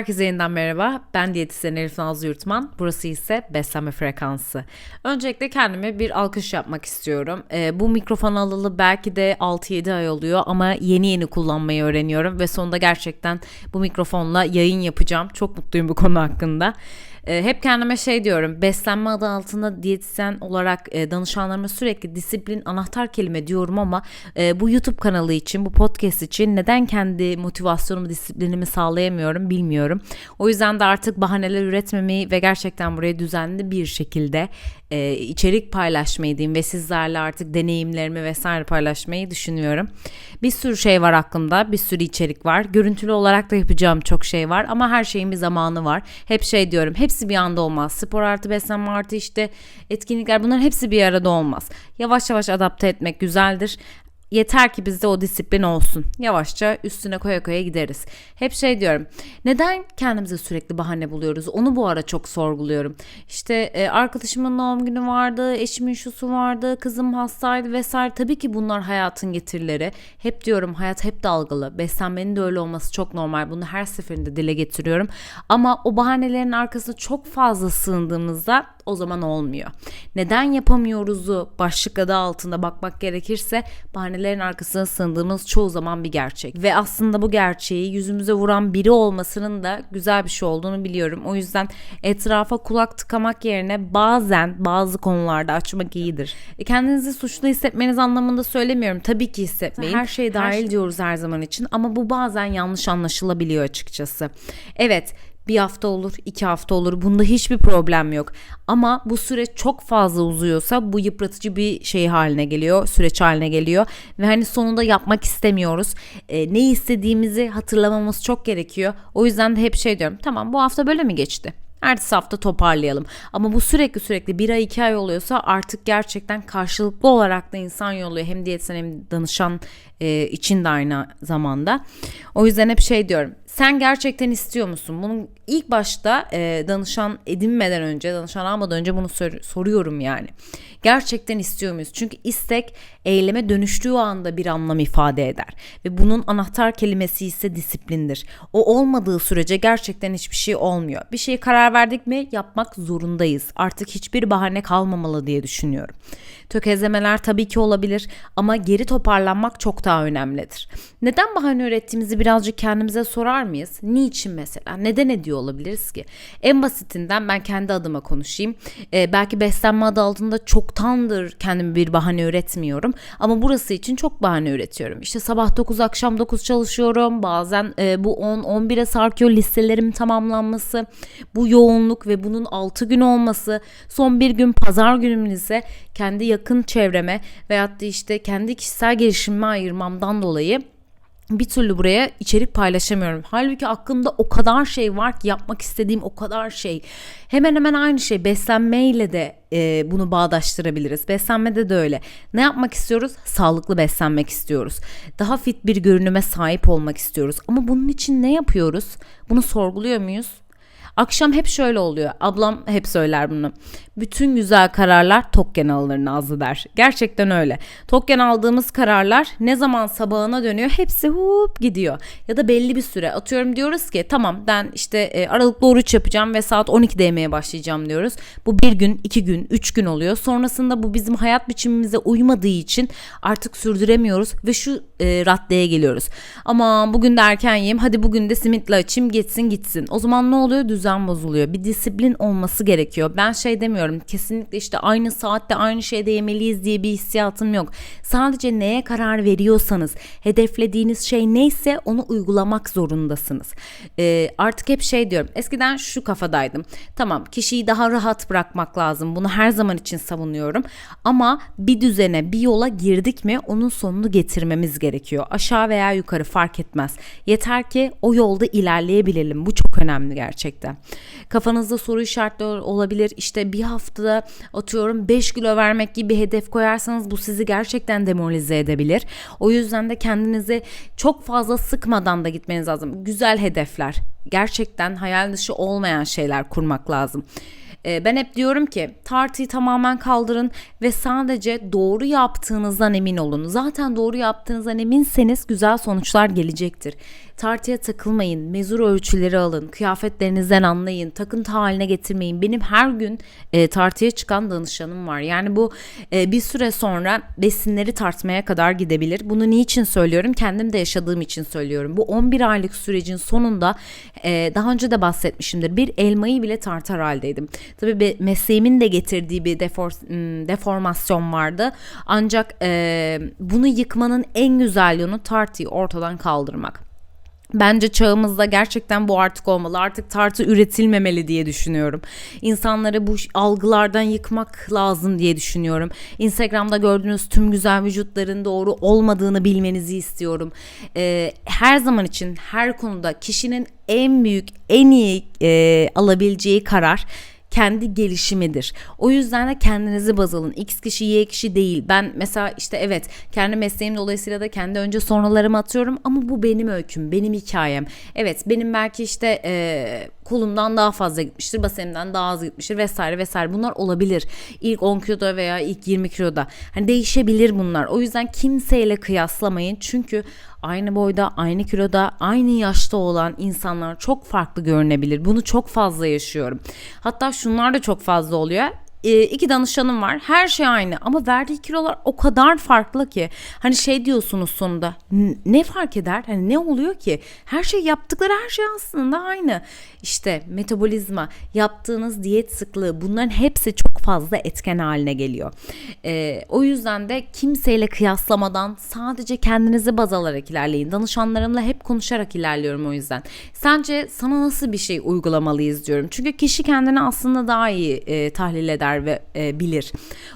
Herkese yeniden merhaba. Ben diyetisyen Elif Nazlı Yurtman. Burası ise Beslenme Frekansı. Öncelikle kendime bir alkış yapmak istiyorum. Ee, bu mikrofon alalı belki de 6-7 ay oluyor ama yeni yeni kullanmayı öğreniyorum ve sonunda gerçekten bu mikrofonla yayın yapacağım. Çok mutluyum bu konu hakkında. E, hep kendime şey diyorum. Beslenme adı altında diyetisyen olarak e, danışanlarıma sürekli disiplin anahtar kelime diyorum ama e, bu YouTube kanalı için, bu podcast için neden kendi motivasyonumu, disiplinimi sağlayamıyorum bilmiyorum. O yüzden de artık bahaneler üretmemeyi ve gerçekten buraya düzenli bir şekilde e, içerik paylaşmayı diyeyim ve sizlerle artık deneyimlerimi vesaire paylaşmayı düşünüyorum. Bir sürü şey var aklımda, bir sürü içerik var. Görüntülü olarak da yapacağım çok şey var ama her şeyin bir zamanı var. Hep şey diyorum, hepsi bir anda olmaz. Spor artı beslenme artı işte etkinlikler bunların hepsi bir arada olmaz. Yavaş yavaş adapte etmek güzeldir. Yeter ki bizde o disiplin olsun. Yavaşça üstüne koya koya gideriz. Hep şey diyorum. Neden kendimize sürekli bahane buluyoruz? Onu bu ara çok sorguluyorum. İşte e, arkadaşımın doğum günü vardı, eşimin şusu vardı, kızım hastaydı vesaire. Tabii ki bunlar hayatın getirileri. Hep diyorum hayat hep dalgalı. Beslenmenin de öyle olması çok normal. Bunu her seferinde dile getiriyorum. Ama o bahanelerin arkasına çok fazla sığındığımızda o zaman olmuyor. Neden yapamıyoruzu başlık adı altında bakmak gerekirse bahanelerin arkasına sığındığımız çoğu zaman bir gerçek. Ve aslında bu gerçeği yüzümüze vuran biri olmasının da güzel bir şey olduğunu biliyorum. O yüzden etrafa kulak tıkamak yerine bazen bazı konularda açmak iyidir. E kendinizi suçlu hissetmeniz anlamında söylemiyorum. Tabii ki hissetmeyin. Her şey dahil her şey... diyoruz her zaman için ama bu bazen yanlış anlaşılabiliyor açıkçası. Evet bir hafta olur, iki hafta olur. Bunda hiçbir problem yok. Ama bu süreç çok fazla uzuyorsa bu yıpratıcı bir şey haline geliyor, süreç haline geliyor ve hani sonunda yapmak istemiyoruz. E, ne istediğimizi hatırlamamız çok gerekiyor. O yüzden de hep şey diyorum. Tamam bu hafta böyle mi geçti? Ertesi hafta toparlayalım. Ama bu sürekli sürekli bir ay iki ay oluyorsa artık gerçekten karşılıklı olarak da insan yolluyor. Hem diyetisyen hem danışan e, için de aynı zamanda. O yüzden hep şey diyorum. Sen gerçekten istiyor musun? Bunun ilk başta e, danışan edinmeden önce, danışan almadan önce bunu sor- soruyorum yani. Gerçekten istiyor muyuz? Çünkü istek eyleme dönüştüğü anda bir anlam ifade eder. Ve bunun anahtar kelimesi ise disiplindir. O olmadığı sürece gerçekten hiçbir şey olmuyor. Bir şeye karar verdik mi yapmak zorundayız. Artık hiçbir bahane kalmamalı diye düşünüyorum. Tökezlemeler tabii ki olabilir ama geri toparlanmak çok daha önemlidir. Neden bahane ürettiğimizi birazcık kendimize sorar mıyız? Niçin mesela? Neden ediyor olabiliriz ki? En basitinden ben kendi adıma konuşayım. Ee, belki beslenme adı altında çoktandır kendime bir bahane üretmiyorum. Ama burası için çok bahane üretiyorum. İşte sabah 9 akşam 9 çalışıyorum. Bazen e, bu 10-11'e sarkıyor listelerim tamamlanması. Bu yoğunluk ve bunun 6 gün olması. Son bir gün pazar günümün ise kendi yakın çevreme veyahut da işte kendi kişisel gelişimime ayırmamdan dolayı bir türlü buraya içerik paylaşamıyorum. Halbuki aklımda o kadar şey var ki yapmak istediğim o kadar şey. Hemen hemen aynı şey beslenmeyle de e, bunu bağdaştırabiliriz. Beslenmede de öyle. Ne yapmak istiyoruz? Sağlıklı beslenmek istiyoruz. Daha fit bir görünüme sahip olmak istiyoruz. Ama bunun için ne yapıyoruz? Bunu sorguluyor muyuz? Akşam hep şöyle oluyor. Ablam hep söyler bunu. Bütün güzel kararlar tokken alınır Nazlı der. Gerçekten öyle. Tokken aldığımız kararlar ne zaman sabahına dönüyor hepsi hup gidiyor. Ya da belli bir süre atıyorum diyoruz ki tamam ben işte e, aralıklı oruç yapacağım ve saat 12'de yemeye başlayacağım diyoruz. Bu bir gün, iki gün, üç gün oluyor. Sonrasında bu bizim hayat biçimimize uymadığı için artık sürdüremiyoruz ve şu e, raddeye geliyoruz. Ama bugün de erken yiyeyim hadi bugün de simitle açayım geçsin gitsin. O zaman ne oluyor? Düzen bozuluyor. Bir disiplin olması gerekiyor. Ben şey demiyorum kesinlikle işte aynı saatte aynı şeyde yemeliyiz diye bir hissiyatım yok. Sadece neye karar veriyorsanız hedeflediğiniz şey neyse onu uygulamak zorundasınız. E, artık hep şey diyorum eskiden şu kafadaydım. Tamam kişiyi daha rahat bırakmak lazım. Bunu her zaman için savunuyorum. Ama bir düzene bir yola girdik mi onun sonunu getirmemiz gerekiyor gerekiyor. Aşağı veya yukarı fark etmez. Yeter ki o yolda ilerleyebilelim. Bu çok önemli gerçekten. Kafanızda soru işaretleri olabilir. İşte bir haftada atıyorum 5 kilo vermek gibi bir hedef koyarsanız bu sizi gerçekten demoralize edebilir. O yüzden de kendinizi çok fazla sıkmadan da gitmeniz lazım. Güzel hedefler, gerçekten hayal dışı olmayan şeyler kurmak lazım. E, ben hep diyorum ki tartıyı tamamen kaldırın ve sadece doğru yaptığınızdan emin olun. Zaten doğru yaptığınızdan eminseniz güzel sonuçlar gelecektir. Tartıya takılmayın. Mezur ölçüleri alın. Kıyafetlerinizden anlayın. Takıntı haline getirmeyin. Benim her gün e, tartıya çıkan danışanım var. Yani bu e, bir süre sonra besinleri tartmaya kadar gidebilir. Bunu niçin söylüyorum? Kendim de yaşadığım için söylüyorum. Bu 11 aylık sürecin sonunda e, daha önce de bahsetmişimdir. Bir elmayı bile tartar haldeydim. Tabii mesleğimin de getirdiği bir defor, m, deformasyon vardı. Ancak e, bunu yıkmanın en güzel yolu tartıyı ortadan kaldırmak. Bence çağımızda gerçekten bu artık olmalı. Artık tartı üretilmemeli diye düşünüyorum. İnsanları bu algılardan yıkmak lazım diye düşünüyorum. Instagram'da gördüğünüz tüm güzel vücutların doğru olmadığını bilmenizi istiyorum. Ee, her zaman için her konuda kişinin en büyük, en iyi e, alabileceği karar kendi gelişimidir. O yüzden de kendinizi baz alın. X kişi Y kişi değil. Ben mesela işte evet kendi mesleğim dolayısıyla da kendi önce sonralarımı atıyorum ama bu benim öyküm, benim hikayem. Evet benim belki işte e, kolumdan daha fazla gitmiştir, basenimden daha az gitmiştir vesaire vesaire. Bunlar olabilir. İlk 10 kiloda veya ilk 20 kiloda. Hani değişebilir bunlar. O yüzden kimseyle kıyaslamayın. Çünkü aynı boyda, aynı kiloda, aynı yaşta olan insanlar çok farklı görünebilir. Bunu çok fazla yaşıyorum. Hatta şunlar da çok fazla oluyor e, iki danışanım var. Her şey aynı ama verdiği kilolar o kadar farklı ki. Hani şey diyorsunuz sonunda ne fark eder? Hani ne oluyor ki? Her şey yaptıkları her şey aslında aynı. İşte metabolizma, yaptığınız diyet sıklığı bunların hepsi çok fazla etken haline geliyor. E, o yüzden de kimseyle kıyaslamadan sadece kendinizi baz alarak ilerleyin. Danışanlarımla hep konuşarak ilerliyorum o yüzden. Sence sana nasıl bir şey uygulamalıyız diyorum. Çünkü kişi kendini aslında daha iyi e, tahlil eder eder ve e, bilir.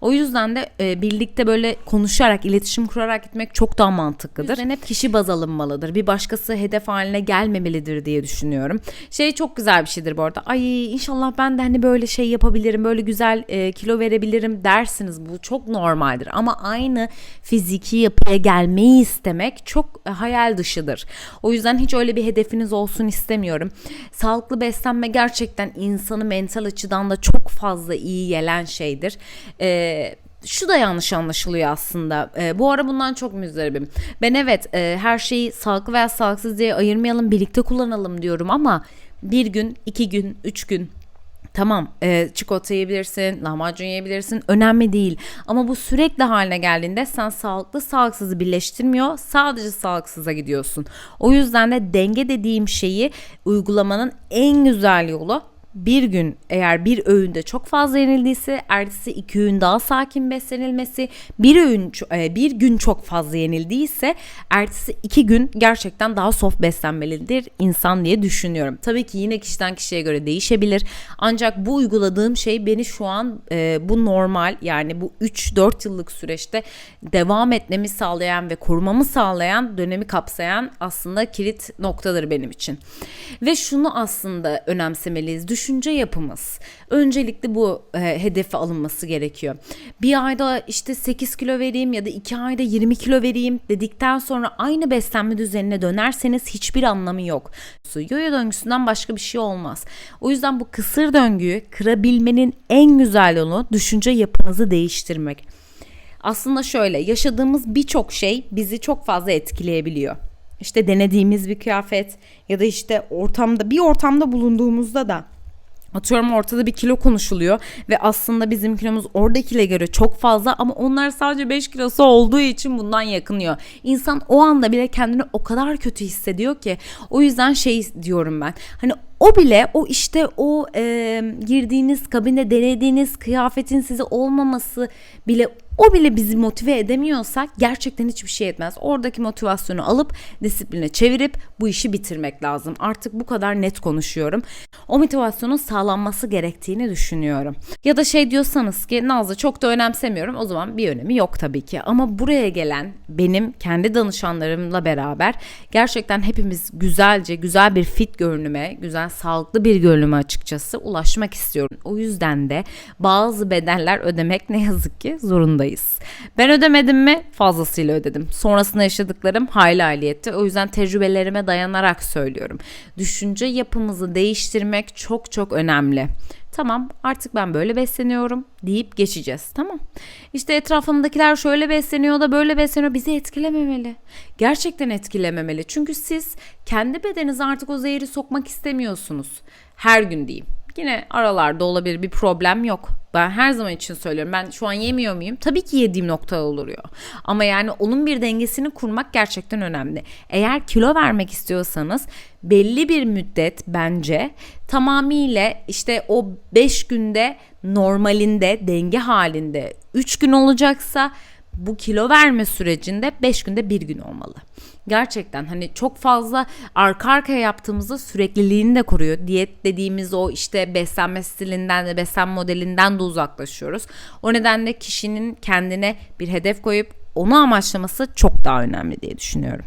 O yüzden de e, birlikte böyle konuşarak, iletişim kurarak gitmek çok daha mantıklıdır. Yüzden hep kişi baz alınmalıdır. Bir başkası hedef haline gelmemelidir diye düşünüyorum. Şey çok güzel bir şeydir bu arada. Ay inşallah ben de hani böyle şey yapabilirim, böyle güzel e, kilo verebilirim dersiniz. Bu çok normaldir. Ama aynı fiziki yapıya gelmeyi istemek çok e, hayal dışıdır. O yüzden hiç öyle bir hedefiniz olsun istemiyorum. Sağlıklı beslenme gerçekten insanı mental açıdan da çok fazla iyi gelen şeydir. E, şu da yanlış anlaşılıyor aslında. E, bu ara bundan çok müzdaribim. Ben evet e, her şeyi sağlıklı veya sağlıksız diye ayırmayalım, birlikte kullanalım diyorum ama bir gün, iki gün, üç gün Tamam e, çikolata yiyebilirsin, lahmacun yiyebilirsin önemli değil. Ama bu sürekli haline geldiğinde sen sağlıklı sağlıksızı birleştirmiyor sadece sağlıksıza gidiyorsun. O yüzden de denge dediğim şeyi uygulamanın en güzel yolu bir gün eğer bir öğünde çok fazla yenildiyse ertesi iki öğün daha sakin beslenilmesi bir öğün e, bir gün çok fazla yenildiyse ertesi iki gün gerçekten daha soft beslenmelidir insan diye düşünüyorum. Tabii ki yine kişiden kişiye göre değişebilir ancak bu uyguladığım şey beni şu an e, bu normal yani bu 3-4 yıllık süreçte devam etmemi sağlayan ve korumamı sağlayan dönemi kapsayan aslında kilit noktadır benim için. Ve şunu aslında önemsemeliyiz. Düşün düşünce yapımız. Öncelikle bu e, hedefe alınması gerekiyor. Bir ayda işte 8 kilo vereyim ya da 2 ayda 20 kilo vereyim dedikten sonra aynı beslenme düzenine dönerseniz hiçbir anlamı yok. Yoyo döngüsünden başka bir şey olmaz. O yüzden bu kısır döngüyü kırabilmenin en güzel yolu düşünce yapınızı değiştirmek. Aslında şöyle yaşadığımız birçok şey bizi çok fazla etkileyebiliyor İşte denediğimiz bir kıyafet ya da işte ortamda bir ortamda bulunduğumuzda da Atıyorum ortada bir kilo konuşuluyor ve aslında bizim kilomuz oradakile göre çok fazla ama onlar sadece 5 kilosu olduğu için bundan yakınıyor. İnsan o anda bile kendini o kadar kötü hissediyor ki o yüzden şey diyorum ben. Hani o bile o işte o e, girdiğiniz kabinde denediğiniz kıyafetin size olmaması bile o bile bizi motive edemiyorsak gerçekten hiçbir şey etmez. Oradaki motivasyonu alıp disipline çevirip bu işi bitirmek lazım. Artık bu kadar net konuşuyorum. O motivasyonun sağlanması gerektiğini düşünüyorum. Ya da şey diyorsanız ki Nazlı çok da önemsemiyorum. O zaman bir önemi yok tabii ki. Ama buraya gelen benim kendi danışanlarımla beraber gerçekten hepimiz güzelce güzel bir fit görünüme, güzel sağlıklı bir görünüme açıkçası ulaşmak istiyorum. O yüzden de bazı bedeller ödemek ne yazık ki zorundayız durumdayız. Ben ödemedim mi? Fazlasıyla ödedim. Sonrasında yaşadıklarım hayli hayli O yüzden tecrübelerime dayanarak söylüyorum. Düşünce yapımızı değiştirmek çok çok önemli. Tamam artık ben böyle besleniyorum deyip geçeceğiz. Tamam. İşte etrafındakiler şöyle besleniyor da böyle besleniyor. Bizi etkilememeli. Gerçekten etkilememeli. Çünkü siz kendi bedeninize artık o zehri sokmak istemiyorsunuz. Her gün diyeyim. Yine aralarda olabilir bir problem yok. Ben her zaman için söylüyorum. Ben şu an yemiyor muyum? Tabii ki yediğim nokta oluyor. Ama yani onun bir dengesini kurmak gerçekten önemli. Eğer kilo vermek istiyorsanız belli bir müddet bence tamamıyla işte o 5 günde normalinde denge halinde 3 gün olacaksa bu kilo verme sürecinde 5 günde bir gün olmalı. Gerçekten hani çok fazla arka arkaya yaptığımızda sürekliliğini de koruyor. Diyet dediğimiz o işte beslenme stilinden de beslenme modelinden de uzaklaşıyoruz. O nedenle kişinin kendine bir hedef koyup onu amaçlaması çok daha önemli diye düşünüyorum.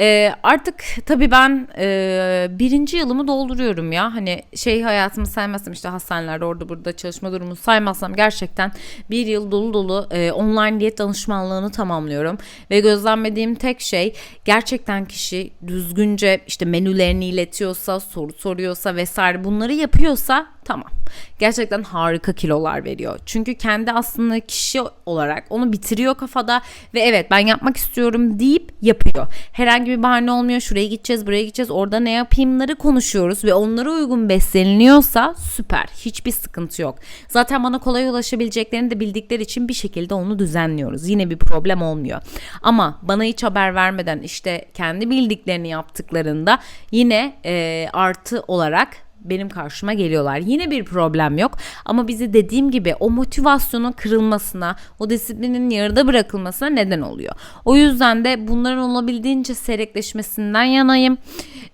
E, artık tabii ben e, birinci yılımı dolduruyorum ya. Hani şey hayatımı saymazsam işte hastanelerde orada burada çalışma durumu saymazsam gerçekten bir yıl dolu dolu e, online diyet danışmanlığını tamamlıyorum. Ve gözlemlediğim tek şey gerçekten kişi düzgünce işte menülerini iletiyorsa, soru soruyorsa vesaire bunları yapıyorsa tamam. Gerçekten harika kilolar veriyor. Çünkü kendi aslında kişi olarak onu bitiriyor kafada ve evet ben yapmak istiyorum deyip yapıyor. Herhangi bir bahane olmuyor. Şuraya gideceğiz, buraya gideceğiz. Orada ne yapayımları konuşuyoruz ve onlara uygun besleniliyorsa süper. Hiçbir sıkıntı yok. Zaten bana kolay ulaşabileceklerini de bildikleri için bir şekilde onu düzenliyoruz. Yine bir problem olmuyor. Ama bana hiç haber vermeden işte kendi bildiklerini yaptıklarında yine e, artı olarak benim karşıma geliyorlar. Yine bir problem yok ama bizi dediğim gibi o motivasyonun kırılmasına, o disiplinin yarıda bırakılmasına neden oluyor. O yüzden de bunların olabildiğince seyrekleşmesinden yanayım.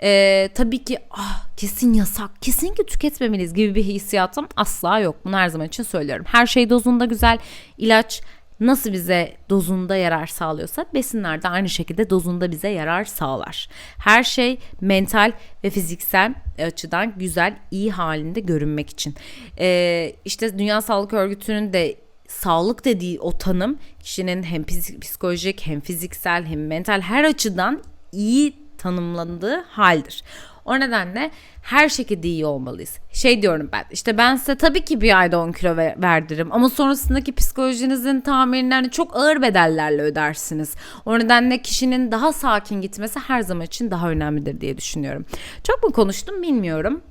Ee, tabii ki ah, kesin yasak, kesinlikle tüketmemeliyiz gibi bir hissiyatım asla yok. Bunu her zaman için söylüyorum. Her şey dozunda güzel. ilaç nasıl bize dozunda yarar sağlıyorsa besinler de aynı şekilde dozunda bize yarar sağlar. Her şey mental ve fiziksel açıdan güzel, iyi halinde görünmek için. Ee, işte Dünya Sağlık Örgütü'nün de sağlık dediği o tanım kişinin hem psikolojik hem fiziksel hem mental her açıdan iyi tanımlandığı haldir. O nedenle her şekilde iyi olmalıyız. Şey diyorum ben işte ben size tabii ki bir ayda 10 kilo verdiririm ama sonrasındaki psikolojinizin tamirlerini çok ağır bedellerle ödersiniz. O nedenle kişinin daha sakin gitmesi her zaman için daha önemlidir diye düşünüyorum. Çok mu konuştum bilmiyorum.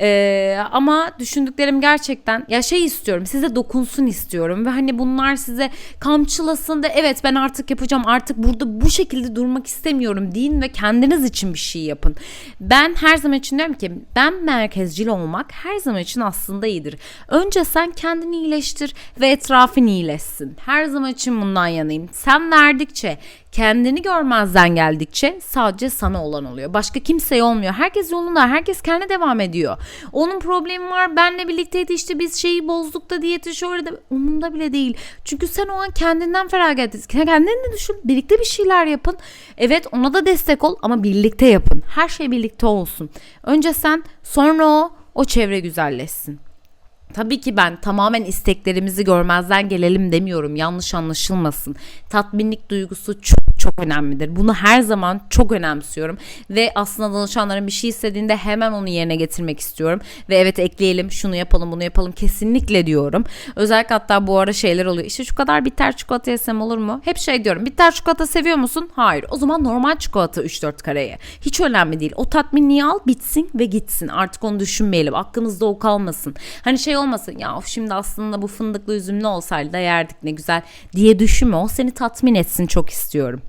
Ee, ama düşündüklerim gerçekten ya şey istiyorum size dokunsun istiyorum ve hani bunlar size kamçılasın da evet ben artık yapacağım artık burada bu şekilde durmak istemiyorum deyin ve kendiniz için bir şey yapın. Ben her zaman için diyorum ki ben merkezcil olmak her zaman için aslında iyidir. Önce sen kendini iyileştir ve etrafın iyileşsin. Her zaman için bundan yanayım. Sen verdikçe kendini görmezden geldikçe sadece sana olan oluyor. Başka kimseye olmuyor. Herkes yolunda. Herkes kendi devam ediyor. Onun problemi var. Benle birlikteydi işte biz şeyi bozduk da diyeti şöyle de umunda bile değil. Çünkü sen o an kendinden feragat et. Kendini düşün. Birlikte bir şeyler yapın. Evet ona da destek ol ama birlikte yapın. Her şey birlikte olsun. Önce sen sonra o o çevre güzelleşsin. Tabii ki ben tamamen isteklerimizi görmezden gelelim demiyorum. Yanlış anlaşılmasın. Tatminlik duygusu çok çok önemlidir. Bunu her zaman çok önemsiyorum ve aslında danışanların bir şey istediğinde hemen onu yerine getirmek istiyorum ve evet ekleyelim şunu yapalım bunu yapalım kesinlikle diyorum. Özellikle hatta bu ara şeyler oluyor. İşte şu kadar bitter çikolata yesem olur mu? Hep şey diyorum. Bitter çikolata seviyor musun? Hayır. O zaman normal çikolata 3-4 kareye. Hiç önemli değil. O tatminliği al bitsin ve gitsin. Artık onu düşünmeyelim. Aklımızda o kalmasın. Hani şey olmasın ya of şimdi aslında bu fındıklı üzümlü olsaydı da yerdik ne güzel diye düşünme. O seni tatmin etsin çok istiyorum.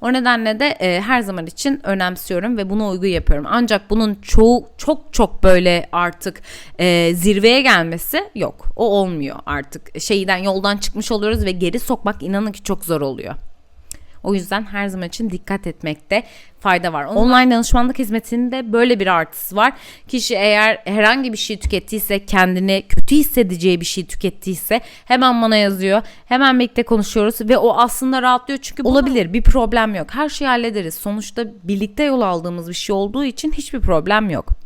O nedenle de e, her zaman için önemsiyorum ve buna uygu yapıyorum. Ancak bunun çoğu çok çok böyle artık e, zirveye gelmesi yok. O olmuyor artık. Şeyden yoldan çıkmış oluyoruz ve geri sokmak inanın ki çok zor oluyor. O yüzden her zaman için dikkat etmekte fayda var. Online danışmanlık hizmetinde böyle bir artısı var. Kişi eğer herhangi bir şey tükettiyse kendini kötü hissedeceği bir şey tükettiyse hemen bana yazıyor. Hemen birlikte konuşuyoruz ve o aslında rahatlıyor çünkü olabilir bir problem yok. Her şeyi hallederiz. Sonuçta birlikte yol aldığımız bir şey olduğu için hiçbir problem yok.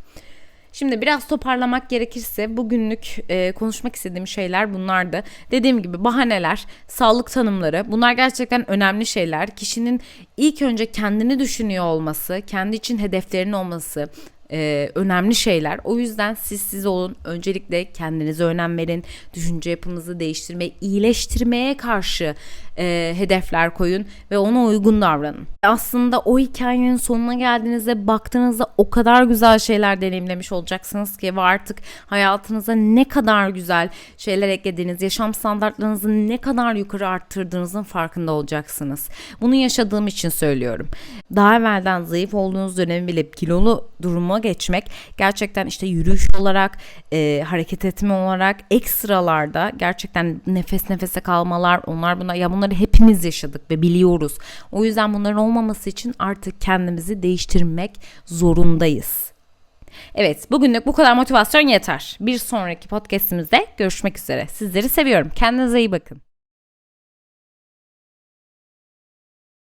Şimdi biraz toparlamak gerekirse bugünlük e, konuşmak istediğim şeyler bunlardı. Dediğim gibi bahaneler, sağlık tanımları bunlar gerçekten önemli şeyler. Kişinin ilk önce kendini düşünüyor olması, kendi için hedeflerinin olması, e, önemli şeyler. O yüzden siz siz olun. Öncelikle kendinize önem verin. Düşünce yapınızı değiştirmeye, iyileştirmeye karşı e, hedefler koyun ve ona uygun davranın. Aslında o hikayenin sonuna geldiğinizde baktığınızda o kadar güzel şeyler deneyimlemiş olacaksınız ki ve artık hayatınıza ne kadar güzel şeyler eklediğiniz, yaşam standartlarınızı ne kadar yukarı arttırdığınızın farkında olacaksınız. Bunu yaşadığım için söylüyorum. Daha evvelden zayıf olduğunuz dönemi bile kilolu duruma geçmek gerçekten işte yürüyüş olarak, e, hareket etme olarak ekstralarda gerçekten nefes nefese kalmalar onlar bunlar ya bunları hepimiz yaşadık ve biliyoruz. O yüzden bunların olmaması için artık kendimizi değiştirmek zorundayız. Evet bugünlük bu kadar motivasyon yeter. Bir sonraki podcastimizde görüşmek üzere. Sizleri seviyorum. Kendinize iyi bakın.